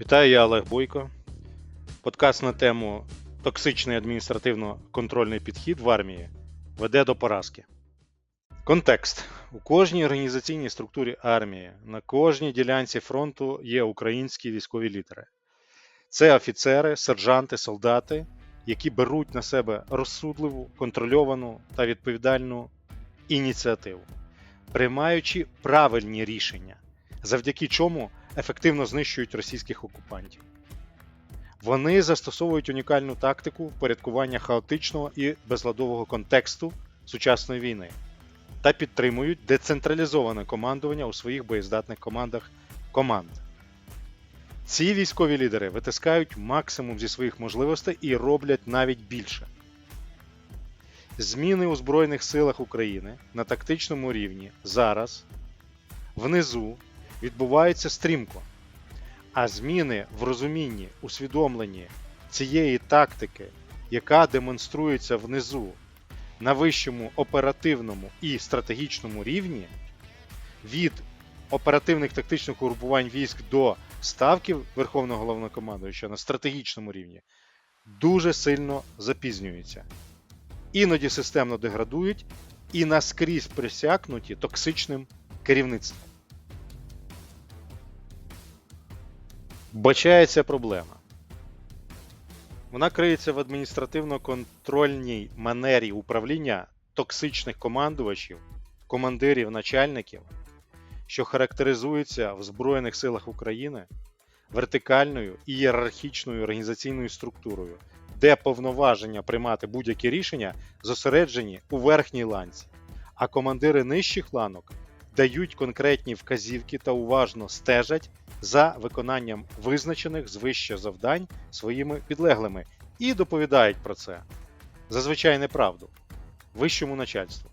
Вітаю, я Олег Бойко. Подкаст на тему Токсичний адміністративно-контрольний підхід в армії веде до поразки. Контекст. У кожній організаційній структурі армії на кожній ділянці фронту є українські військові лідери. Це офіцери, сержанти, солдати, які беруть на себе розсудливу, контрольовану та відповідальну ініціативу, приймаючи правильні рішення, завдяки чому ефективно знищують російських окупантів. Вони застосовують унікальну тактику впорядкування хаотичного і безладового контексту сучасної війни та підтримують децентралізоване командування у своїх боєздатних командах команд. Ці військові лідери витискають максимум зі своїх можливостей і роблять навіть більше. Зміни у Збройних силах України на тактичному рівні зараз внизу відбуваються стрімко, а зміни в розумінні, усвідомленні цієї тактики, яка демонструється внизу на вищому оперативному і стратегічному рівні, від оперативних тактичних угрупувань військ до ставків Верховного головнокомандуюча на стратегічному рівні, дуже сильно запізнюються. Іноді системно деградують і наскрізь присякнуті токсичним керівництвом. Бачається проблема. Вона криється в адміністративно-контрольній манері управління токсичних командувачів, командирів, начальників, що характеризується в Збройних силах України вертикальною ієрархічною організаційною структурою, де повноваження приймати будь-які рішення зосереджені у верхній ланці, а командири нижчих ланок дають конкретні вказівки та уважно стежать за виконанням визначених звище завдань своїми підлеглими і доповідають про це зазвичай неправду вищому начальству.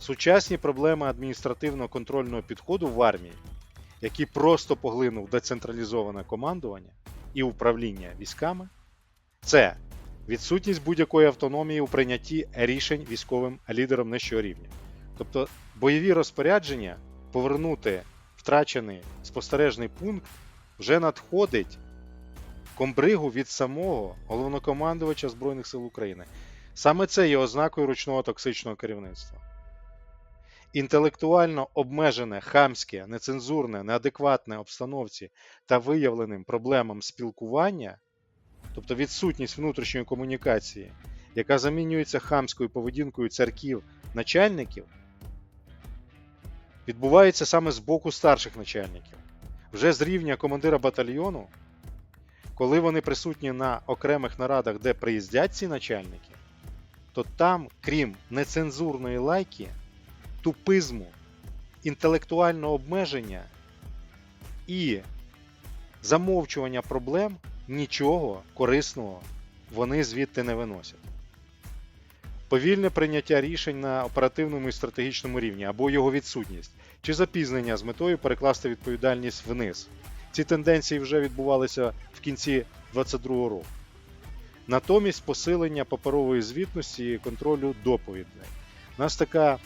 Сучасні проблеми адміністративно-контрольного підходу в армії, який просто поглинув децентралізоване командування і управління військами, це відсутність будь-якої автономії у прийнятті рішень військовим лідером нижчого рівня. Тобто бойові розпорядження повернути втрачений спостережний пункт вже надходить комбригу від самого головнокомандувача Збройних сил України. Саме це є ознакою ручного токсичного керівництва. Інтелектуально обмежене, хамське, нецензурне, неадекватне обстановці та виявленим проблемам спілкування, тобто відсутність внутрішньої комунікації, яка замінюється хамською поведінкою царків начальників, відбувається саме з боку старших начальників. Вже з рівня командира батальйону, коли вони присутні на окремих нарадах, де приїздять ці начальники, то там, крім нецензурної лайки, тупизму, інтелектуального обмеження і замовчування проблем, нічого корисного вони звідти не виносять. Повільне прийняття рішень на оперативному і стратегічному рівні або його відсутність, чи запізнення з метою перекласти відповідальність вниз. Ці тенденції вже відбувалися в кінці 2022 року. Натомість посилення паперової звітності і контролю доповідей. У нас така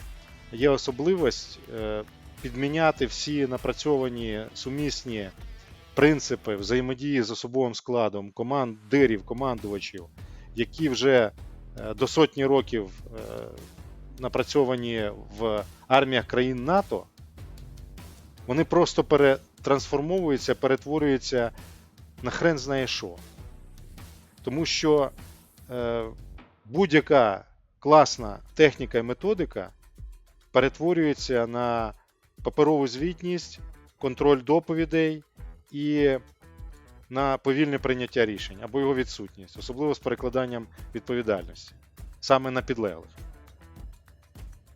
є особливість е, підміняти всі напрацьовані сумісні принципи взаємодії з особовим складом командирів, командувачів, які вже до сотні років е, напрацьовані в арміях країн НАТО, вони просто перетрансформовуються, перетворюються на хрен знає що. Тому що е, будь-яка класна техніка і методика перетворюється на паперову звітність, контроль доповідей і на повільне прийняття рішень або його відсутність, особливо з перекладанням відповідальності саме на підлеглих,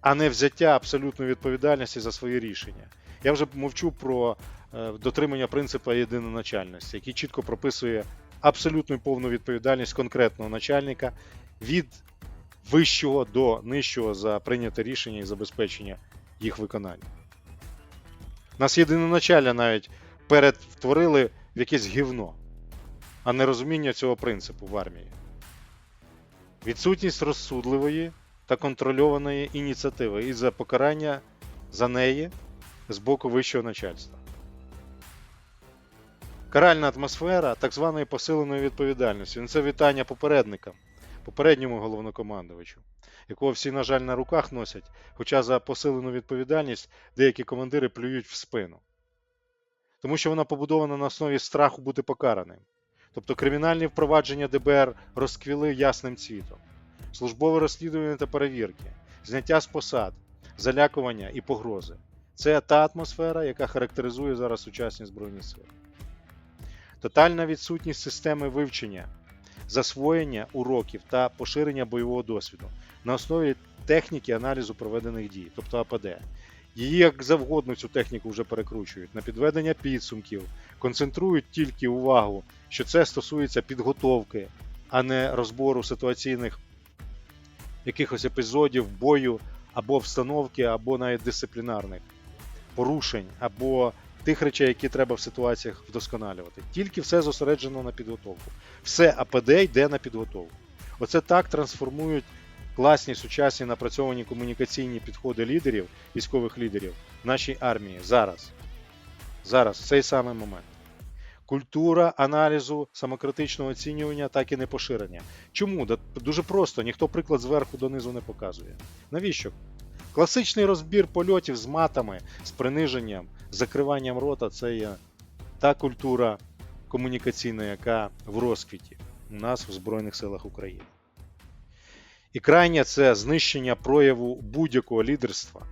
а не взяття абсолютної відповідальності за свої рішення. Я вже мовчу про е, дотримання принципу єдиноначальності, який чітко прописує абсолютну і повну відповідальність конкретного начальника від вищого до нижчого за прийняте рішення і забезпечення їх виконання. Нас єдиноначалля навіть перетворили в якесь гівно, а не розуміння цього принципу в армії. Відсутність розсудливої та контрольованої ініціативи і за покарання за неї з боку вищого начальства. Каральна атмосфера так званої посиленої відповідальності. Ну, Це вітання попередникам, попередньому головнокомандувачу, якого всі, на жаль, на руках носять, хоча за посилену відповідальність деякі командири плюють в спину. Тому що вона побудована на основі страху бути покараним. Тобто кримінальні впровадження ДБР розквіли ясним цвітом, службове розслідування та перевірки, зняття з посад, залякування і погрози. Це та атмосфера, яка характеризує зараз сучасні збройні сили. Тотальна відсутність системи вивчення, засвоєння уроків та поширення бойового досвіду на основі техніки аналізу проведених дій, тобто АПД. Її як завгодно цю техніку вже перекручують на підведення підсумків, концентрують тільки увагу, що це стосується підготовки, а не розбору ситуаційних якихось епізодів бою або встановки, або навіть дисциплінарних порушень, або тих речей, які треба в ситуаціях вдосконалювати. Тільки все зосереджено на підготовку. Все АПД йде на підготовку. Оце так трансформують класні сучасні напрацьовані комунікаційні підходи лідерів, військових лідерів нашій армії зараз. Зараз, в цей самий момент. Культура аналізу самокритичного оцінювання так і не поширення. Чому? Дуже просто, ніхто приклад зверху донизу не показує. Навіщо? Класичний розбір польотів з матами, з приниженням, з закриванням рота це є та культура комунікаційна, яка в розквіті у нас в Збройних силах України. І крайнє це знищення прояву будь-якого лідерства,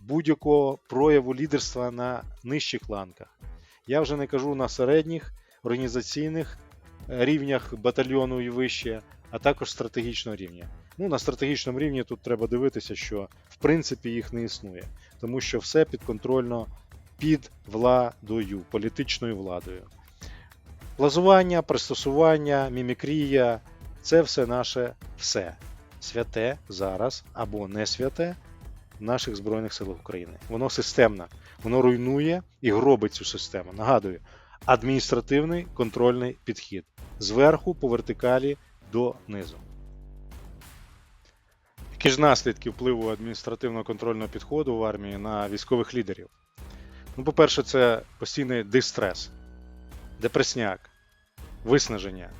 будь-якого прояву лідерства на нижчих ланках. Я вже не кажу на середніх організаційних е, рівнях батальйону і вище, а також стратегічного рівня. Ну, на стратегічному рівні тут треба дивитися, що в принципі їх не існує, тому що все підконтрольно під владою, політичною владою. Плазування, пристосування, мімікрія це все наше все. Святе зараз або не святе наших Збройних силах України. Воно системне, воно руйнує і гробить цю систему. Нагадую, адміністративний контрольний підхід зверху по вертикалі до низу. Які ж наслідки впливу адміністративного контрольного підходу в армії на військових лідерів? Ну, по-перше, це постійний дистрес, депресняк, виснаження,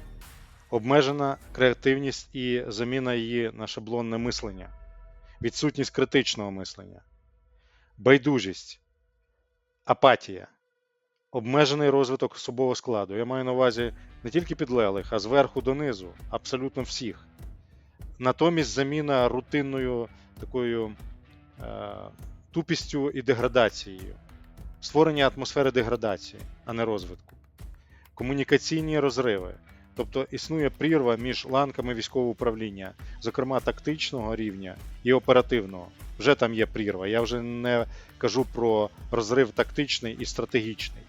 обмежена креативність і заміна її на шаблонне мислення, відсутність критичного мислення, байдужість, апатія, обмежений розвиток особового складу. Я маю на увазі не тільки підлеглих, а зверху донизу, абсолютно всіх. Натомість заміна рутинною такою е, тупістю і деградацією, створення атмосфери деградації, а не розвитку, комунікаційні розриви. Тобто існує прірва між ланками військового управління, зокрема тактичного рівня і оперативного. Вже там є прірва. Я вже не кажу про розрив тактичний і стратегічний,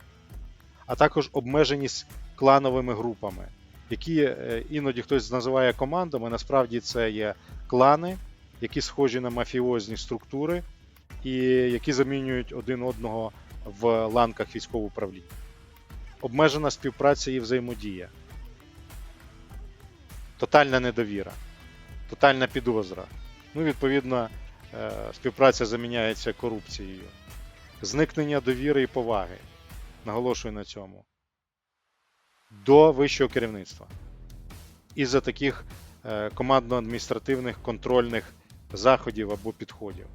а також обмеженість клановими групами, які е, іноді хтось називає командами. Насправді це є клани, які схожі на мафіозні структури, і які замінюють один одного в ланках військового управління. Обмежена співпраця і взаємодія тотальна недовіра, тотальна підозра. Ну, відповідно, е, співпраця заміняється корупцією, зникнення довіри і поваги. Наголошую на цьому. До вищого керівництва. Із-за таких е, командно-адміністративних контрольних заходів або підходів.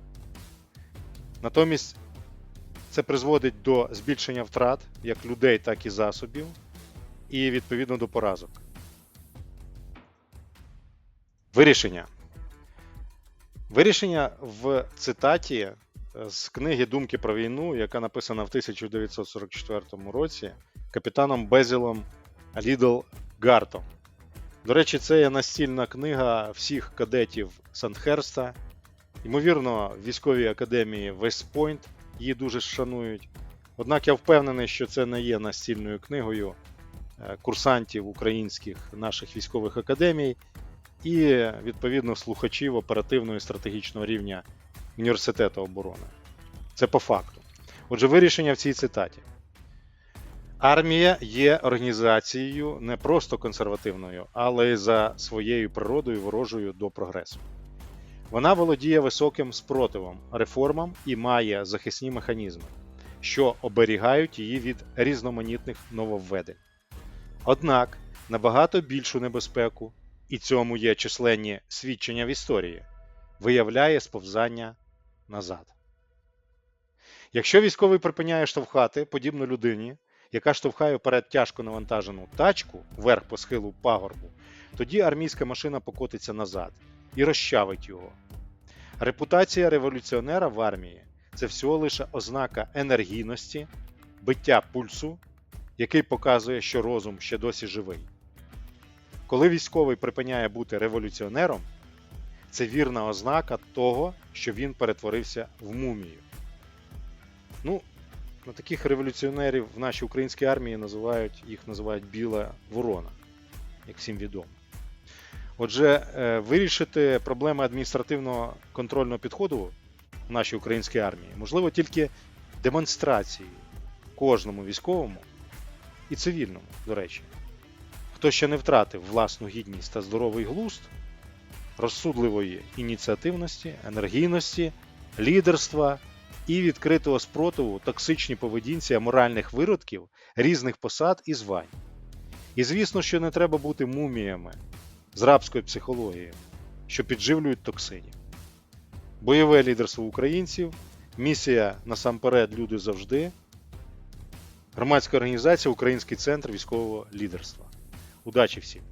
Натомість це призводить до збільшення втрат як людей, так і засобів, і відповідно до поразок. Вирішення. Вирішення в цитаті е, з книги Думки про війну, яка написана в 1944 році капітаном Безілом Лідл Гартом. До речі, це є настільна книга всіх кадетів Сандхерста. Ймовірно, в військовій академії Вестпойнт її дуже шанують. Однак я впевнений, що це не є настільною книгою е, курсантів українських наших військових академій і відповідно слухачів оперативного і стратегічного рівня університету оборони. Це по факту. Отже, вирішення в цій цитаті. Армія є організацією не просто консервативною, але й за своєю природою ворожою до прогресу. Вона володіє високим спротивом реформам і має захисні механізми, що оберігають її від різноманітних нововведень. Однак набагато більшу небезпеку, і цьому є численні свідчення в історії, виявляє сповзання назад. Якщо військовий припиняє штовхати, подібно людині, яка штовхає вперед тяжко навантажену тачку вверх по схилу пагорбу, тоді армійська машина покотиться назад і розчавить його. Репутація революціонера в армії це всього лише ознака енергійності, биття пульсу, який показує, що розум ще досі живий. Коли військовий припиняє бути революціонером, це вірна ознака того, що він перетворився в мумію. Ну, на таких революціонерів в нашій українській армії називають, їх називають біла ворона, як всім відомо. Отже, е, вирішити проблеми адміністративного контрольного підходу в нашій українській армії можливо тільки демонстрацією кожному військовому і цивільному, до речі. Хто ще не втратив власну гідність та здоровий глузд, розсудливої ініціативності, енергійності, лідерства і відкритого спротиву токсичній поведінці аморальних виродків різних посад і звань. І звісно, що не треба бути муміями з рабською психологією, що підживлюють токсинів. Бойове лідерство українців, місія насамперед люди завжди, громадська організація Український центр військового лідерства. Удачі всім!